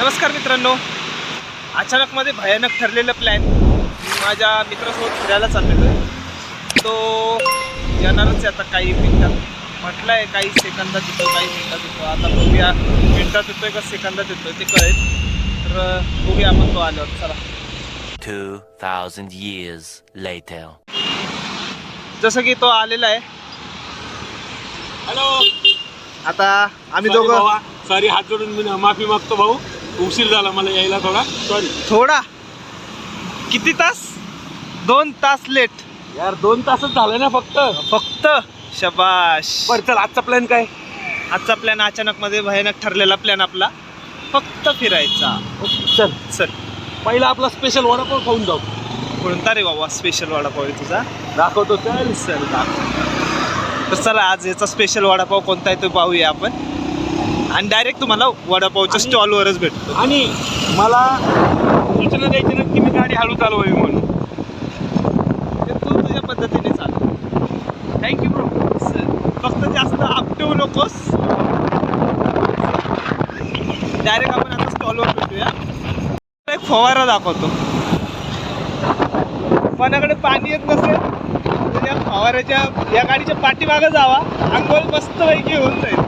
नमस्कार मित्रांनो. अचानकमध्ये भयानक ठरलेलं प्लॅन माझ्या मित्रासोबत फिरायला चाललेलो आहे. तो येणारच आहे आता काही मिनिटात. म्हटलं आहे काही सेकंदात येतो काही मिनिटात येतो. आता बघूया मिनिटात येतोय का सेकंदात येतोय ते कळेल. तर बघूया आपण तो आल्यावर. चला. 2,000 years later. जसं की तो आलेला आहे. हॅलो आता आम्ही दोघं सॉरी हात जोडून मी माफी मागतो भाऊ. उशीर झाला मला यायला थोडा. सॉरी थोडा. किती तास? दोन तास लेट यार दोन तासच झालं ना फक्त. फक्त? शबाश. बरं चल आजचा प्लॅन काय? आजचा प्लॅन अचानक मध्ये भयानक ठरलेला प्लॅन आपला. फक्त फिरायचा. चल. चल. पहिला आपला स्पेशल वडापाव खाऊन जाऊ. कोणता रे बाबा स्पेशल वडापाव आहे तुझा? दाखवतो चल. चल दाखव. तर चला आज याचा स्पेशल वडापाव कोणता आहे तो पाहूया आपण. आणि डायरेक्ट तुम्हाला वडापावच्या आणि- स्टॉलवरच भेटतो. आणि मला सूचना द्यायची ना की मी गाडी हळू चालवावी म्हणून. ते तू तुझ्या पद्धतीने चाल. थँक्यू ब्रो फक्त जास्त आपटवू नकोस. डायरेक्ट आपण आता स्टॉलवर भेटूया. एक फवारा दाखवतो. कोणाकडे पाणी येत नसेल तर या फवाऱ्याच्या या गाडीच्या पाठीमागं जावा. अंघोळ मस्त पैकी होऊन जाईल.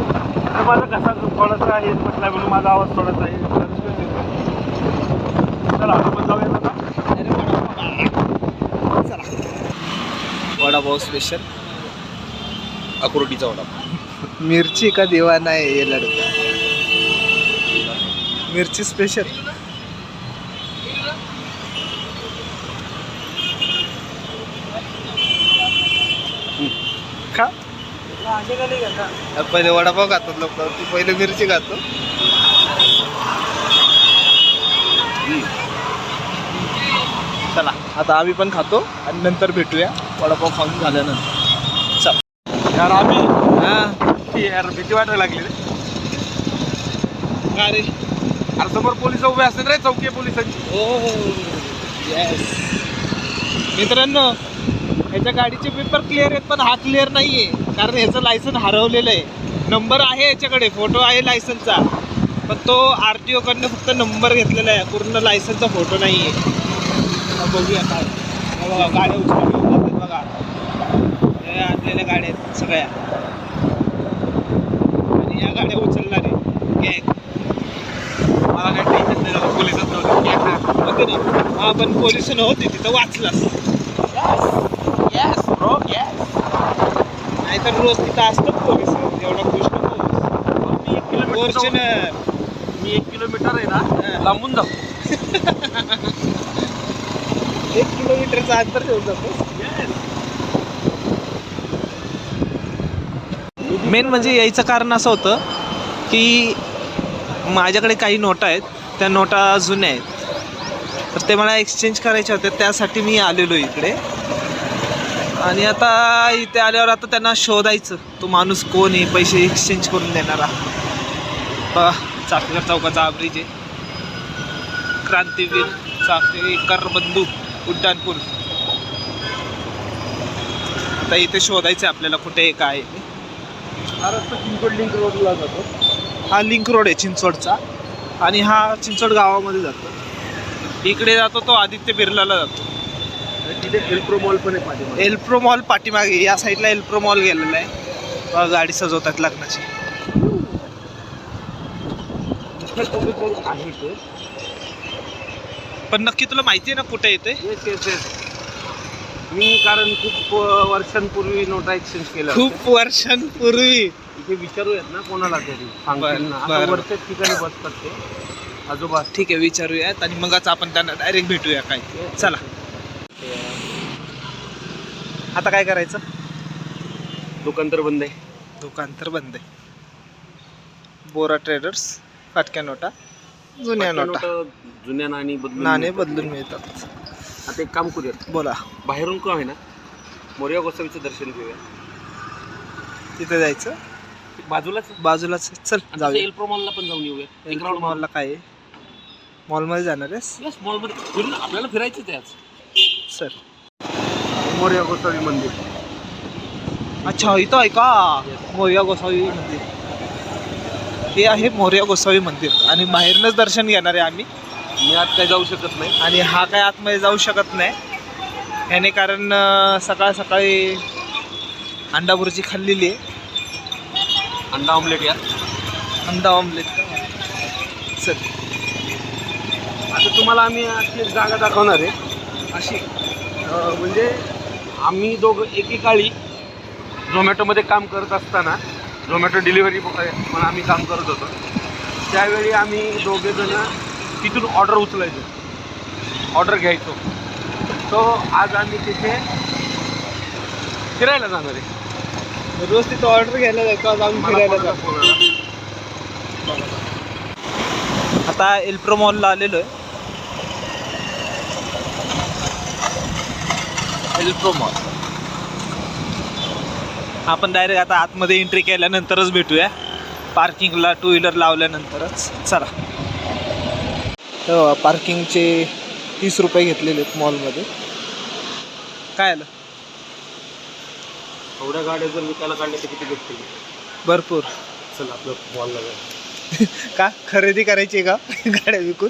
तर माझा कसा थोडासा आहे म्हटला म्हणून माझा आवाज थोडासा आहे चला आपण जाऊया आता. वडापाव स्पेशल अक्रोटीचा वडापाव. मिरची का दिवाना आहे ये लड़का मिरची स्पेशल खा. पहिले वडापाव खातात लोक तू पहिले मिरची खातो. चला आता आम्ही पण खातो आणि नंतर भेटूया वडापाव खाऊन झाल्यानंतर. चल. यार आम्ही हा. यार भीती वाटायला लागली रे. का रे? अरे समोर पोलीस उभे असतात रे चौकी आहे पोलिसांची. ओ येस मित्रांनो ह्याच्या गाडीचे पेपर क्लिअर आहेत पण हा क्लिअर नाही आहे कारण ह्याचं लायसन हरवलेलं आहे. नंबर आहे याच्याकडे फोटो आहे लायसनचा पण तो आर टी ओकडनं फक्त नंबर घेतलेला आहे. पूर्ण लायसनचा फोटो नाही आहे बघूया काय. बघा गाड्या उचलून बघा. आणलेल्या गाड्या आहेत सगळ्या. आणि या गाड्या उचलणारे गँग मला काय टेन्शन नाही झालं नव्हतं नव्हते होते ना हा. पण पोलीस नव्हते तिथं वाचलास येस ब्रो येस नाहीतर रोज तिथं असतं पोलीस? एवढा खुश नको मी एक किलोमीटर फॉर्च्युनर मी एक किलोमीटर आहे हा. ना लांबून जाऊ. एक किलोमीटरचं अंतर ठेवून जातो. मेन म्हणजे यायचं कारण असं होतं की माझ्याकडे काही नोटा आहेत त्या नोटा जुन्या आहेत. तर ते मला एक्सचेंज करायच्या होत्या त्यासाठी मी आलेलो इकडे. आणि आता इथे आल्यावर आता त्यांना शोधायचं तो माणूस कोण आहे पैसे एक्सचेंज करून देणारा बघा चौकाचा ब्रिज आहे. क्रांतीवीर चाककर बंधू उड्डाणपूर आता इथे शोधायचं आहे आपल्याला कुठे काय चिंचवड लिंक रोडला जातो. हा लिंक रोड आहे चिंचवडचा. आणि हा चिंचवड गावामध्ये जातो. इकडे जातो तो आदित्य बिर्लाला जातो. तिथे एल्प्रो मॉल पण आहे पाठीमागे. एल्प्रो मॉल पाठीमागे या साईडला एल्प्रो मॉल गेलेला आहे. बघा, गाडी सजवतात लग्नाची. आहे ते पण नक्की तुला माहिती आहे ना कुठे येते येस येस येस मी कारण खूप वर्षांपूर्वी नोटा एक्सचेंज होत्या. खूप वर्षांपूर्वी. इथे विचारूयात ना कोणाला तरी. सांगतील बरं. वरच्याच ठिकाणी बसतात ते. आजोबा. ठीक आहे विचारूयात आणि मगच आपण त्यांना डायरेक्ट भेटूया काय. चला. आता काय करायचं? दुकान तर बंद आहे. दुकान तर बंद आहे. बोरा ट्रेडर्स फाटक्या नोटा जुन्या नोटा. नोटा जुन्या नाणी बदलून नाणे बदलून मिळतात. आता एक काम करूयात. बोला. बाहेरून का आहे ना मोर्या गोसावीचं दर्शन घेऊया. तिथे जायचं? बाजूलाच बाजूलाच चल जाऊया. एल्प्रो मॉलला पण जाऊन येऊया. एक राऊंड मॉलला काय आहे? मॉलमध्ये जाणार आहेस? येस मॉलमध्ये फिरून आपल्याला फिरायचंच आहे आज. सर. मोर्या गोसावी मंदिर. अच्छा इथं आहे का? मोर्या गोसावी मंदिर. हे आहे मोर्या गोसावी मंदिर. आणि बाहेरनंच दर्शन घेणार आहे आम्ही. मी आज काय जाऊ शकत नाही. आणि हा काय आतमध्ये जाऊ शकत नाही. याने कारण अं, सकाळ सकाळी अंडा बुर्जी खाल्लेली आहे. अंडा ऑमलेट या अंडा ऑमलेट चल. आता तुम्हाला आम्ही अशी एक जागा दाखवणार आहे. अशी. म्हणजे आम्ही दोघं एकेकाळी झोमॅटोमध्ये काम करत असताना झोमॅटो डिलिव्हरी पण आम्ही काम करत होतो. त्यावेळी आम्ही दोघे जण तिथून ऑर्डर उचलायचो. ऑर्डर घ्यायचो. तो आज आम्ही तिथे फिरायला जाणार आहे. रोज तिथं ऑर्डर घ्यायला जायचो आज आम्ही फिरायला जातो. आता एल्प्रो मॉलला आलेलो आहे. मॉल आपण डायरेक्ट आता आतमध्ये एंट्री केल्यानंतरच भेटूया. पार्किंगला टू व्हीलर लावल्यानंतरच. चला. पार्किंगचे तीस रुपये घेतलेले आहेत मॉलमध्ये काय आलं? एवढ्या गाड्या जर विकायला काढल्या तर किती भेटतील? भरपूर. चल आपलं मॉलला जाऊ. का? खरेदी करायची आहे का? गाड्या विकून?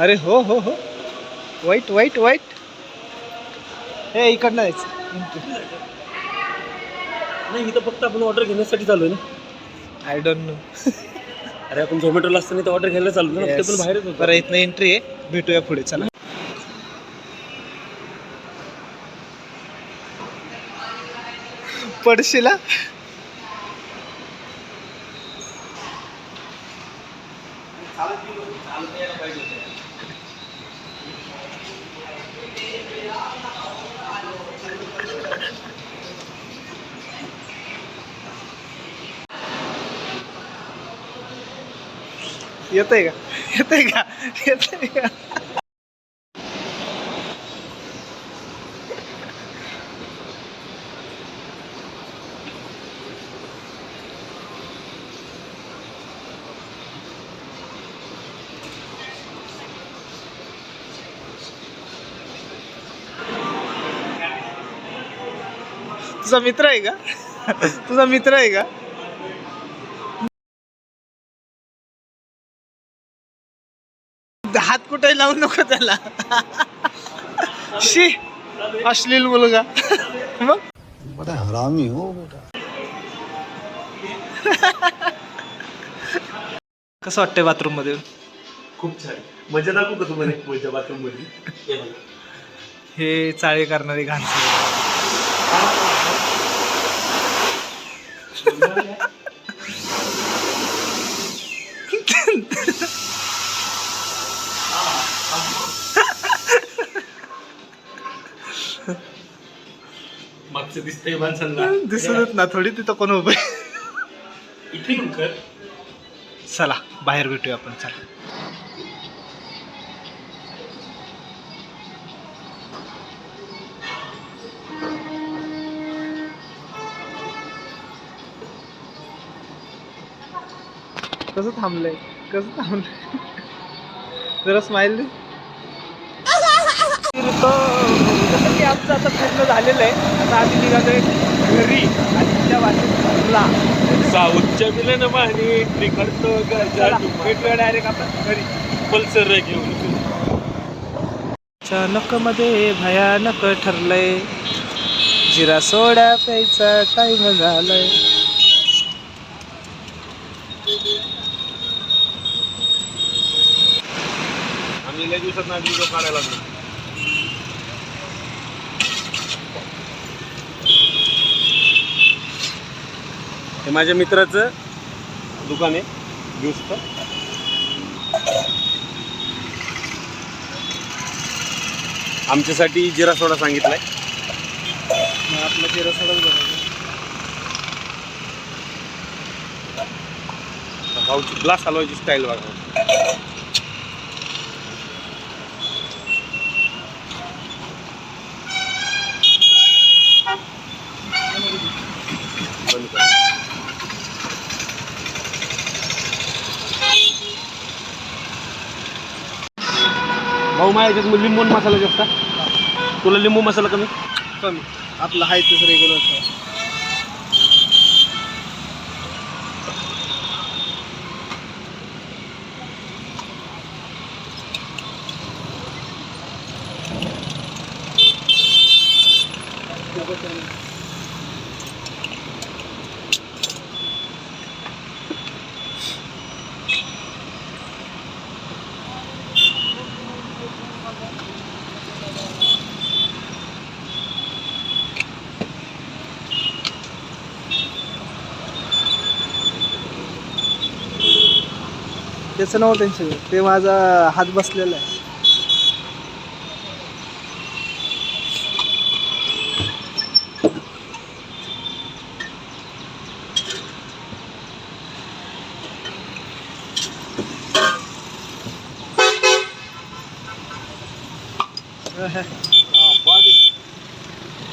अरे हो हो हो. वाईट वाईट वाईट हे इकडनं नाही इथं फक्त आपण ऑर्डर घेण्यासाठी चालू आहे ना. आय डोंट नो अरे आपण झोमॅटोला असताना तर ऑर्डर घ्यायला चालू ना ते पण बाहेरच होतं. बरं इथनं एंट्री आहे. भेटूया पुढे चला. पडशीला येतंय का येतंय का येतंय का तुझा मित्र आहे का तुझा मित्र आहे का हात कुठे लावू नको त्याला? शी अश्लील मुलगा. मग? बड़ा हरामी हो बेटा. कसं वाटतंय बाथरूममध्ये खूप छान. मजा दाखवू का तुम्हाला मजा बाथरूममध्ये हे. हे चाळे करणारी घाण दिसतंय माणसांना. दिसतच ना थोडी तिथं कोण उभे इथे येऊन कर. चला बाहेर भेटूया आपण चला. कसं थांबलंय? कसं थांबलंय? जरा स्माइल दे. आमचं आता पूर्ण झालेलं आहे. आता आम्ही निघालोय घरी आणि त्या वाटेला साऊथच्या मिलन माने तिकडतो चला, भेटूया डायरेक्ट आपण घरी. पल्सर घेऊन. अचानक मध्ये भयानक ठरलंय. जिरा सोडा प्यायचा टाइम झालाय. आम्ही लय दिवसात ना व्हिडिओ काढायला लागलो. हे माझ्या मित्राचं दुकान आहे ज्यूसचं. आमच्यासाठी जिरा सोडा सांगितलाय. आपला जिरा सोडाच बनवतो भाऊची ग्लास हलवायची स्टाईल बघा. भाऊ माझ्या याच्यात लिंबू आणि मसाला जास्त. तुला लिंबू मसाला कमी? कमी. आपलं आहे तेच रेग्युलर त्याचं नाव टेन्शन ते माझा हात बसलेला आहे.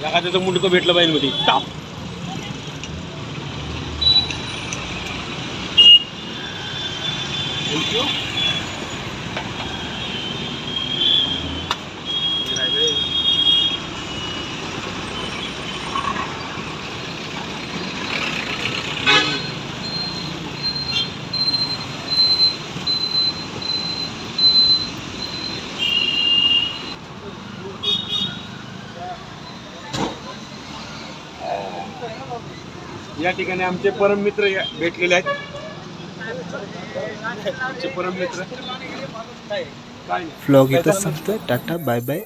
एखाद्याचं मुंडकं भेटलं पाहिजे मध्ये. टाप थँक्यू या ठिकाणी आमचे परम मित्र या- भेटलेले आहेत आमचे परम मित्र काय नाही फ्लॉग इथं संपतोय टाटा बाय बाय